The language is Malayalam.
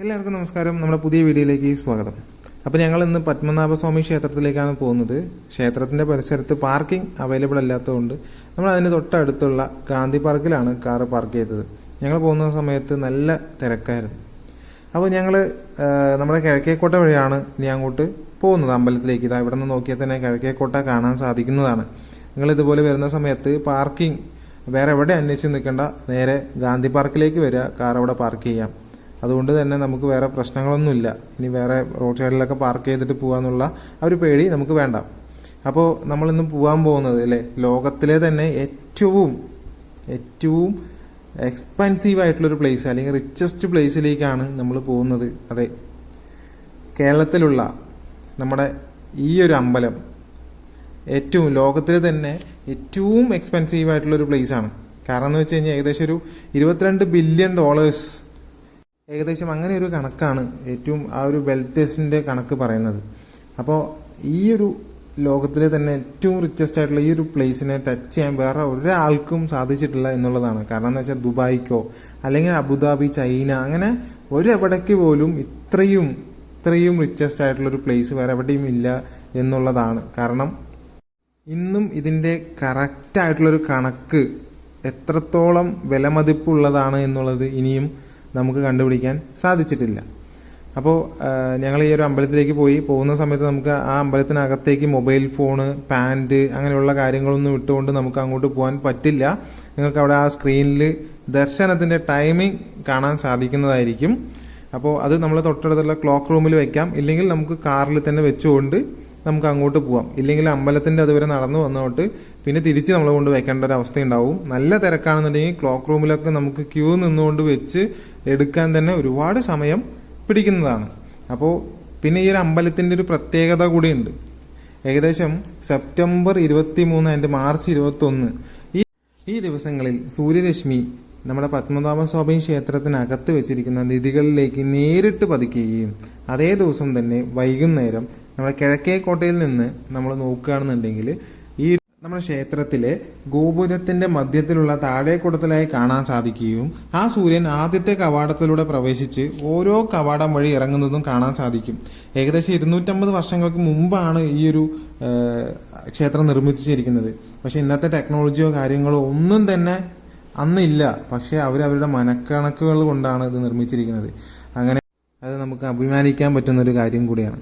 എല്ലാവർക്കും നമസ്കാരം. നമ്മുടെ പുതിയ വീഡിയോയിലേക്ക് സ്വാഗതം. അപ്പോൾ ഞങ്ങൾ ഇന്ന് പത്മനാഭസ്വാമി ക്ഷേത്രത്തിലേക്കാണ് പോകുന്നത്. ക്ഷേത്രത്തിന്റെ പരിസരത്ത് പാർക്കിംഗ് അവൈലബിൾ അല്ലാത്തതുകൊണ്ട് നമ്മൾ അതിന് തൊട്ടടുത്തുള്ള ഗാന്ധി പാർക്കിലാണ് കാറ് പാർക്ക് ചെയ്തത്. ഞങ്ങൾ പോകുന്ന സമയത്ത് നല്ല തിരക്കായിരുന്നു. അപ്പോൾ ഞങ്ങൾ നമ്മുടെ കിഴക്കേക്കോട്ട വഴിയാണ് ഇനി അങ്ങോട്ട് പോകുന്നത്. അമ്പലത്തിലേക്ക്. ഇതാ ഇവിടെ നിന്ന് നോക്കിയാൽ തന്നെ കിഴക്കേക്കോട്ട കാണാൻ സാധിക്കുന്നതാണ്. നിങ്ങൾ ഇതുപോലെ വരുന്ന സമയത്ത് പാർക്കിംഗ് വേറെ എവിടെ അന്വേഷിച്ച് നിൽക്കേണ്ട നേരെ ഗാന്ധി പാർക്കിലേക്ക് വരിക കാർ അവിടെ പാർക്ക് ചെയ്യാം. അതുകൊണ്ട് തന്നെ നമുക്ക് വേറെ പ്രശ്നങ്ങളൊന്നുമില്ല. ഇനി വേറെ റോഡ് സൈഡിലൊക്കെ പാർക്ക് ചെയ്തിട്ട് പോകാമെന്നുള്ള ആ ഒരു പേടി നമുക്ക് വേണ്ട. അപ്പോൾ നമ്മളിന്ന് പോകാൻ പോകുന്നത് അല്ലേ? ലോകത്തിലെ തന്നെ ഏറ്റവും ഏറ്റവും എക്സ്പെൻസീവ് ആയിട്ടുള്ളൊരു പ്ലേസ് അല്ലെങ്കിൽ റിച്ചസ്റ്റ് പ്ലേസിലേക്കാണ് നമ്മൾ പോകുന്നത്. അതെ. കേരളത്തിലുള്ള നമ്മുടെ ഈ ഒരു അമ്പലം ഏറ്റവും ലോകത്തിലെ തന്നെ ഏറ്റവും എക്സ്പെൻസീവ് ആയിട്ടുള്ളൊരു പ്ലേസ് ആണ്. കാരണം എന്ന് വെച്ച് കഴിഞ്ഞാൽ ഏകദേശം ഒരു ഇരുപത്തിരണ്ട് ബില്യൺ ഡോളേഴ്സ് ഏകദേശം അങ്ങനെ ഒരു കണക്കാണ് ഏറ്റവും ആ ഒരു വെൽത്തേഴ്സിന്റെ കണക്ക് പറയുന്നത്. അപ്പോൾ ഈ ഒരു ലോകത്തിലെ തന്നെ ഏറ്റവും റിച്ചസ്റ്റ് ആയിട്ടുള്ള ഈ ഒരു പ്ലേസിനെ ടച്ച് ചെയ്യാൻ വേറെ ഒരാൾക്കും സാധിച്ചിട്ടില്ല എന്നുള്ളതാണ്. കാരണം എന്ന് വെച്ചാൽ ദുബായിക്കോ അല്ലെങ്കിൽ അബുദാബി ചൈന അങ്ങനെ ഒരെവിടേക്ക് പോലും ഇത്രയും ഇത്രയും റിച്ചസ്റ്റ് ആയിട്ടുള്ള ഒരു പ്ലേസ് വേറെ എവിടെയും ഇല്ല എന്നുള്ളതാണ്. കാരണം ഇന്നും ഇതിന്റെ കറക്റ്റായിട്ടുള്ളൊരു കണക്ക് എത്രത്തോളം വിലമതിപ്പുള്ളതാണ് എന്നുള്ളത് ഇനിയും നമുക്ക് കണ്ടുപിടിക്കാൻ സാധിച്ചിട്ടില്ല. അപ്പോൾ ഞങ്ങൾ ഈ ഒരു അമ്പലത്തിലേക്ക് പോയി. പോകുന്ന സമയത്ത് നമുക്ക് ആ അമ്പലത്തിനകത്തേക്ക് മൊബൈൽ ഫോണ് പാന്റ് അങ്ങനെയുള്ള കാര്യങ്ങളൊന്നും ഇട്ടുകൊണ്ട് നമുക്ക് അങ്ങോട്ട് പോകാൻ പറ്റില്ല. നിങ്ങൾക്ക് അവിടെ ആ സ്ക്രീനിൽ ദർശനത്തിന്റെ ടൈമിംഗ് കാണാൻ സാധിക്കുന്നതായിരിക്കും. അപ്പോൾ അത് നമ്മൾ തൊട്ടടുത്തുള്ള ക്ലോക്ക് റൂമിൽ വെക്കാം. ഇല്ലെങ്കിൽ നമുക്ക് കാറിൽ തന്നെ വെച്ചുകൊണ്ട് നമുക്ക് അങ്ങോട്ട് പോവാം. ഇല്ലെങ്കിൽ അമ്പലത്തിന്റെ അതുവരെ നടന്നു വന്നോട്ട് പിന്നെ തിരിച്ച് നമ്മൾ കൊണ്ട് വെക്കേണ്ട ഒരു അവസ്ഥ ഉണ്ടാവും നല്ല തിരക്കാണെന്നുണ്ടെങ്കിൽ ക്ലോക്ക് റൂമിലൊക്കെ നമുക്ക് ക്യൂ നിന്നുകൊണ്ട് വെച്ച് എടുക്കാൻ തന്നെ ഒരുപാട് സമയം പിടിക്കുന്നതാണ്. അപ്പോൾ പിന്നെ ഈ ഒരു അമ്പലത്തിന്റെ ഒരു പ്രത്യേകത കൂടിയുണ്ട്. ഏകദേശം സെപ്റ്റംബർ ഇരുപത്തി മൂന്ന് ആൻഡ് മാർച്ച് ഇരുപത്തി ഒന്ന് ഈ ഈ ദിവസങ്ങളിൽ സൂര്യരശ്മി നമ്മുടെ പത്മനാഭസ്വാമി ക്ഷേത്രത്തിനകത്ത് വെച്ചിരിക്കുന്ന നിധികളിലേക്ക് നേരിട്ട് പതിക്കുകയും അതേ ദിവസം തന്നെ വൈകുന്നേരം നമ്മുടെ കിഴക്കേക്കോട്ടയിൽ നിന്ന് നമ്മൾ നോക്കുകയാണെന്നുണ്ടെങ്കിൽ ഈ നമ്മുടെ ക്ഷേത്രത്തിലെ ഗോപുരത്തിന്റെ മധ്യത്തിലുള്ള താഴേക്കൂടത്തിലായി കാണാൻ സാധിക്കുകയും ആ സൂര്യൻ ആദ്യത്തെ കവാടത്തിലൂടെ പ്രവേശിച്ച് ഓരോ കവാടം വഴി ഇറങ്ങുന്നതും കാണാൻ സാധിക്കും. ഏകദേശം ഇരുന്നൂറ്റമ്പത് വർഷങ്ങൾക്ക് മുമ്പാണ് ഈ ഒരു ക്ഷേത്രം നിർമ്മിച്ചിരിക്കുന്നത്. പക്ഷെ ഇന്നത്തെ ടെക്നോളജിയോ കാര്യങ്ങളോ ഒന്നും തന്നെ അന്നില്ല. പക്ഷെ അവർ അവരുടെ മനക്കണക്കുകൾ കൊണ്ടാണ് ഇത് നിർമ്മിച്ചിരിക്കുന്നത്. അങ്ങനെ അത് നമുക്ക് അഭിമാനിക്കാൻ പറ്റുന്ന ഒരു കാര്യം കൂടിയാണ്.